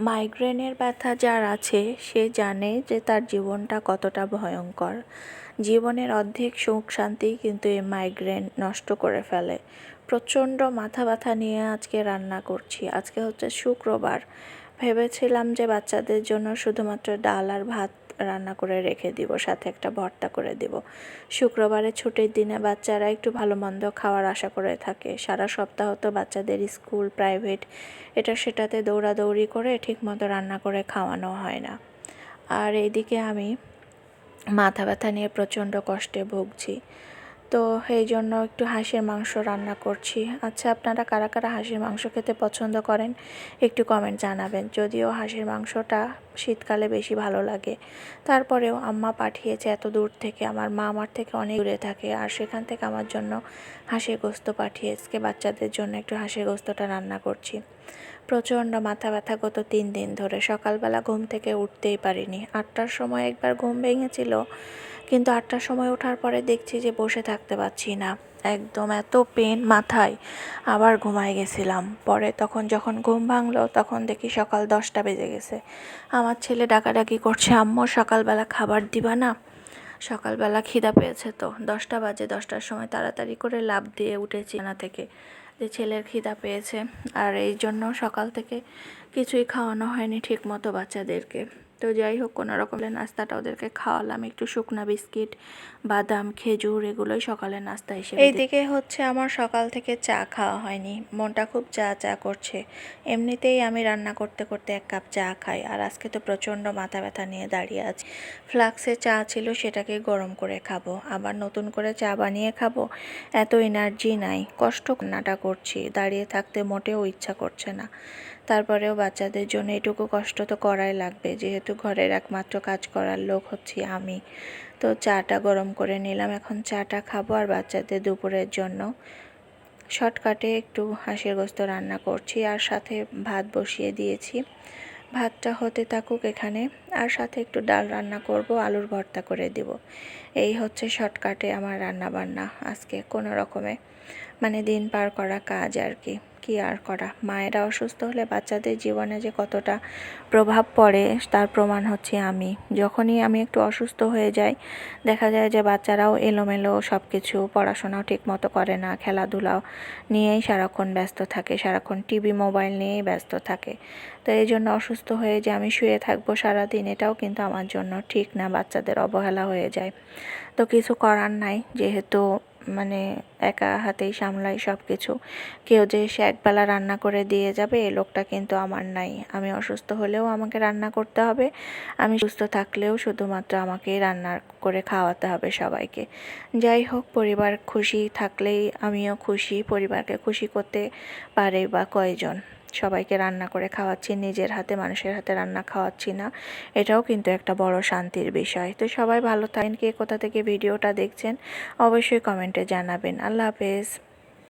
মাইগ্রেনের ব্যথা যার আছে, সে জানে যে তার জীবনটা কতটা ভয়ঙ্কর। জীবনের অর্ধেক সুখ শান্তি কিন্তু এই মাইগ্রেন নষ্ট করে ফেলে। প্রচণ্ড মাথা ব্যথা নিয়ে আজকে রান্না করছি। আজকে হচ্ছে শুক্রবার। ভেবেছিলাম যে বাচ্চাদের জন্য শুধুমাত্র ডাল আর ভাত রান্না করে রেখে দিব, সাথে একটা ভর্তা করে দিব। শুক্রবারে ছুটির দিনে বাচ্চারা একটু ভালো মন্দ খাওয়ার আশা করে থাকে। সারা সপ্তাহ তো বাচ্চাদের স্কুল, প্রাইভেট, এটা সেটাতে দৌড়াদৌড়ি করে ঠিকমতো রান্না করে খাওয়ানো হয় না। আর এইদিকে আমি মাথা ব্যথা নিয়ে প্রচণ্ড কষ্টে ভুগছি। তো এই জন্য একটু হাঁসের মাংস রান্না করছি। আচ্ছা আপনারা কারা কারা হাঁসের মাংস খেতে পছন্দ করেন? একটু কমেন্ট জানাবেন। যদিও হাঁসের মাংসটা শীতকালে বেশি ভালো লাগে। তারপরেও আম্মা পাঠিয়েছে এত দূর থেকে। আমার মা আমার থেকে অনেক দূরে থাকে। আর সেখান থেকে আমার জন্য হাঁসের গোস্ত পাঠিয়েছে বাচ্চাদের জন্য একটু হাঁসের গোস্তটা রান্না করছি। প্রচণ্ড মাথা ব্যথা গত তিন দিন ধরে। সকালবেলা ঘুম থেকে উঠতেই পারিনি। আটটার সময় একবার ঘুম ভেঙেছিল, কিন্তু আটটার সময় ওঠার পরে দেখছি যে বসে থাকতে পারছি না। একদম এত পেন মাথায়। আবার ঘুমায় গেছিলাম। পরে তখন যখন ঘুম ভাঙলো, তখন দেখি সকাল দশটা বেজে গেছে। আমার ছেলে ডাকাডাকি করছে, আম্মু, সকালবেলা খাবার দিবা না? সকালবেলা খিদা পেয়েছে তো। দশটা বাজে, দশটার সময় তাড়াতাড়ি করে লাভ দিয়ে উঠেছি না থেকে যে ছেলের খিদা পেয়েছে। আর এই জন্য সকাল থেকে কিছুই খাওয়ানো হয়নি ঠিক মতো বাচ্চাদেরকে। তো যাই হোক, কোনো রকমের নাস্তাটা ওদেরকে খাওয়ালাম। একটু শুকনা বিস্কিট, বাদাম, খেজুর, এগুলোই সকালের নাস্তা হিসেবে এইদিকে হচ্ছে আমার সকাল থেকে চা খাওয়া হয়নি। মনটা খুব চা চা করছে। এমনিতেই আমি রান্না করতে করতে এক কাপ চা খাই। আর আজকে তো প্রচণ্ড মাথা ব্যথা নিয়ে দাঁড়িয়ে আছি। ফ্লাক্সে চা ছিল, সেটাকে গরম করে খাব। আবার নতুন করে চা বানিয়ে খাব। এত এনার্জি নাই। কষ্ট নাটা করছি। দাঁড়িয়ে থাকতে মোটেও ইচ্ছা করছে না। তারপরেও বাচ্চাদের জন্য এটুকু কষ্ট তো করাই লাগবে। যেহেতু ঘরের একমাত্র কাজ করার লোক হচ্ছি আমি। তো চাটা গরম করে নিলাম, এখন চাটা খাব আর বাচ্চাদের দুপুরের জন্য। শর্টকাটে একটু হাঁসের গোস্ত রান্না করছি আর সাথে ভাত বসিয়ে দিয়েছি। ভাতটা হতে থাকুক এখানে, আর সাথে একটু ডাল রান্না করব, আলুর ভর্তা করে দিব। এই হচ্ছে শর্টকাটে আমার রান্না বান্না আজকে কোনো রকমে। মানে দিন পার করা কাজ আর কি। কি আর করা। মায়েরা অসুস্থ হলে বাচ্চাদের জীবনে যে কতটা প্রভাব পড়ে তার প্রমাণ হচ্ছে আমি। যখনই আমি একটু অসুস্থ হয়ে যাই, দেখা যায় যে বাচ্চারাও এলোমেলো সব কিছু পড়াশোনাও ঠিক মতো করে না, খেলাধুলাও নিয়েই সারাক্ষণ ব্যস্ত থাকে, সারাক্ষণ টিভি, মোবাইল নিয়েই ব্যস্ত থাকে। তো এই জন্য অসুস্থ হয়ে যে আমি শুয়ে থাকব সারাদিন, এটাও কিন্তু আমার জন্য ঠিক না, বাচ্চাদের অবহেলা হয়ে যায়। তো কিছু করার নাই, যেহেতু মানে একা হাতেই সামলাই সব কিছু কেউ যে সে একবেলা রান্না করে দিয়ে যাবে, এ লোকটা কিন্তু আমার নাই। আমি অসুস্থ হলেও আমাকে রান্না করতে হবে। আমি সুস্থ থাকলেও শুধুমাত্র আমাকেই রান্না করে খাওয়াতে হবে সবাইকে। যাই হোক, পরিবার খুশি থাকলেই আমিও খুশি, পরিবারকে খুশি করতে পারে বা কয়জন। সবাইকে রান্না করে খাওয়াচ্ছি, নিজের হাতে, মানুষের হাতে রান্না খাওয়াচ্ছি না। এটাও কিন্তু একটা বড় শান্তির বিষয়। তো সবাই ভালো থাকেন। কে কোথা থেকে ভিডিওটা দেখছেন, অবশ্যই কমেন্টে জানাবেন। আল্লাহ হাফেজ।